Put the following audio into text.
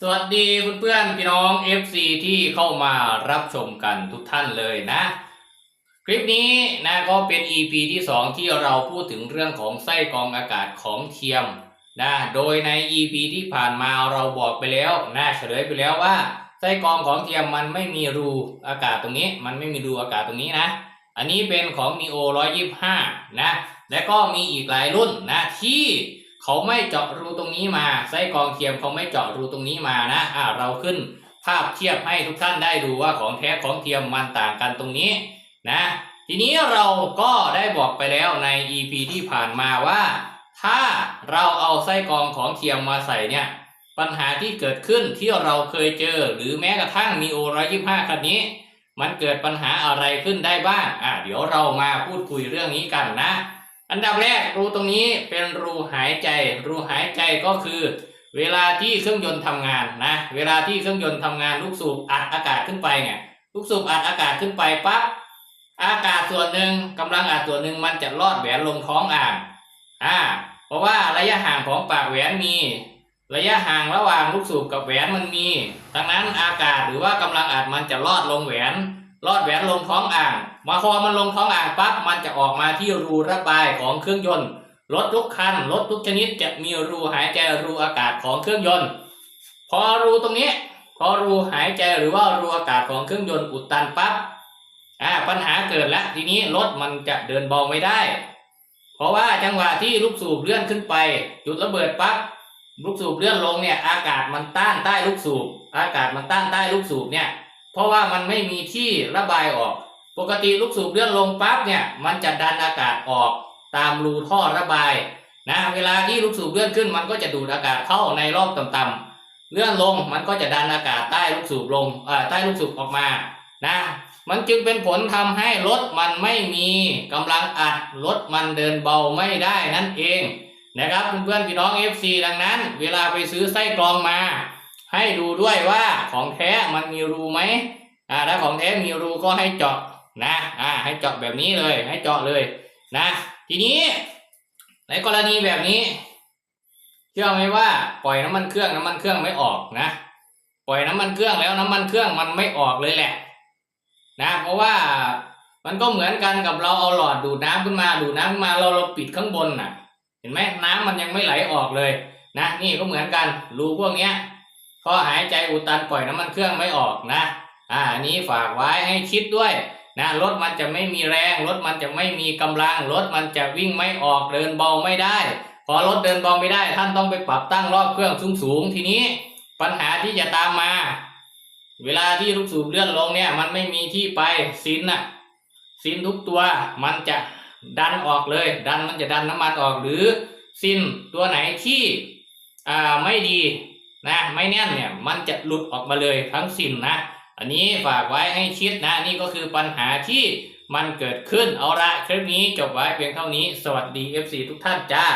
สวัสดีเพื่อนๆพี่น้อง FC ที่เข้ามารับชมกันทุกท่านเลยนะ คลิปนี้นะก็เป็น EP ที่ 2 ที่เราพูดถึงเรื่องของไส้กรองอากาศของเทียมนะโดยใน EP ที่ผ่านมาเราบอกไปแล้วนะเฉลยไปแล้วว่า ไส้กรองของเทียมมันไม่มีรูอากาศตรงนี้ มันไม่มีรูอากาศตรงนี้นะ อันนี้เป็นของ Neo 125 นะและก็มีอีกหลายรุ่นนะที่ เขาไม่เจาะรูตรงนี้มาไส้กรองเทียมเขาไม่เจาะรูตรงนี้มานะอ่าเราขึ้นภาพเทียบให้ทุกท่านได้ดูว่าของแท้ของเทียมมันต่างกันตรงนี้นะทีนี้เราก็ได้บอกไปแล้วใน EP ที่ผ่านมาว่า ถ้าเราเอาไส้กรองของเทียมมาใส่เนี่ย ปัญหาที่เกิดขึ้นที่เราเคยเจอ หรือแม้กระทั่งมีโอ125คันนี้ มันเกิดปัญหาอะไรขึ้นได้บ้างอะเดี๋ยวเรามาพูดคุยเรื่องนี้กันนะ อันดับแรกรูตรงนี้เป็นรูหายใจ รูหายใจก็คือ เวลาที่เครื่องยนต์ทำงานนะ เวลาที่เครื่องยนต์ทำงานลูกสูบอัดอากาศขึ้นไปเนี่ยลูกสูบอัดอากาศขึ้นไปปั๊บอากาศส่วนหนึ่งกำลังอัดส่วนหนึ่งมันจะลอดแหวนลงท้องอ่างอ่า เพราะว่าระยะห่างของปากแหวนมี ระยะห่างระหว่างลูกสูบกับแหวนมันมี ดังนั้นอากาศหรือว่ากำลังอัดมันจะลอดลงแหวน ลอดแหวนลงท้องอ่าง มาพอมันลงท้องอ่างปั๊บมันจะออกมาที่รูระบายของเครื่องยนต์รถทุกคันรถทุกชนิดจะมีรูหายใจรูอากาศของเครื่องยนต์ พอรูตรงนี้ พอรูหายใจหรือว่ารูอากาศของเครื่องยนต์อุดตันปั๊บอ่าปัญหาเกิดแล้วทีนี้รถมันจะเดินเบาไม่ได้ เพราะว่าจังหวะที่ลูกสูบเลื่อนขึ้นไป จุดระเบิดปั๊บลูกสูบเลื่อนลงเนี่ย อากาศมันต้านใต้ลูกสูบ อากาศมันต้านใต้ลูกสูบเนี่ย เพราะว่ามันไม่มีที่ระบายออก ปกติลูกสูบเลื่อนลงปั๊บเนี่ยมันจะดันอากาศออกตามรูท่อระบายนะเวลาที่ลูกสูบเลื่อนขึ้น มันก็จะดูดอากาศเข้าในรอบต่ำๆเลื่อนลงมันก็จะดันอากาศใต้ลูกสูบลงอ่อใต้ลูกสูบออกมานะมันจึงเป็นผลทำให้รถมันไม่มีกำลังอัดรถมันเดินเบาไม่ได้นั่นเองนะครับเพื่อนๆพี่น้อง FC ดังนั้น เวลาไปซื้อไส้กรองมา ให้ดูด้วยว่าของแท้มันมีรูไหมอ่าถ้าของแท้มีรูก็ให้เจาะนะอ่าให้เจาะแบบนี้เลย ให้เจาะเลยนะ ทีนี้ ในกรณีแบบนี้เชื่อไหมว่าปล่อยน้ำมันเครื่องน้ำมันเครื่องไม่ออกนะ ปล่อยน้ำมันเครื่องแล้วน้ำมันเครื่องมันไม่ออกเลยแหละ นะ เพราะว่ามันก็เหมือนกันกับเราเอาหลอดดูดน้ำขึ้นมาดูดน้ำขึ้นมาเราเราปิดข้างบนน่ะ เห็นไหมน้ำมันยังไม่ไหลออกเลย นะ นี่ก็เหมือนกันรูพวกเนี้ย พอหายใจอุดตันปล่อยน้ำมันเครื่องไม่ออกนะอ่าอันนี้ฝากไว้ให้คิดด้วยนะรถมันจะไม่มีแรงรถมันจะไม่มีกำลังรถมันจะวิ่งไม่ออกเดินเบาไม่ได้ พอรถเดินเบาไม่ได้ ท่านต้องไปปรับตั้งรอบเครื่องสูงๆทีนี้ปัญหาที่จะตามมา เวลาที่ลูกสูบเลื่อนลงเนี่ย มันไม่มีที่ไปซินน่ะซินทุกตัวมันจะดันออกเลย ดันมันจะดันน้ำมันออกหรือซินตัวไหนที่อ่าไม่ดี นะไม่แน่นเนี่ยมันจะหลุดออกมาเลยทั้งสิ้นนะ อันนี้ฝากไว้ให้คิดนะ นี่ก็คือปัญหาที่มันเกิดขึ้นเอาละคลิปนี้จบไว้เพียงเท่านี้ สวัสดี FC ทุกท่านจ้า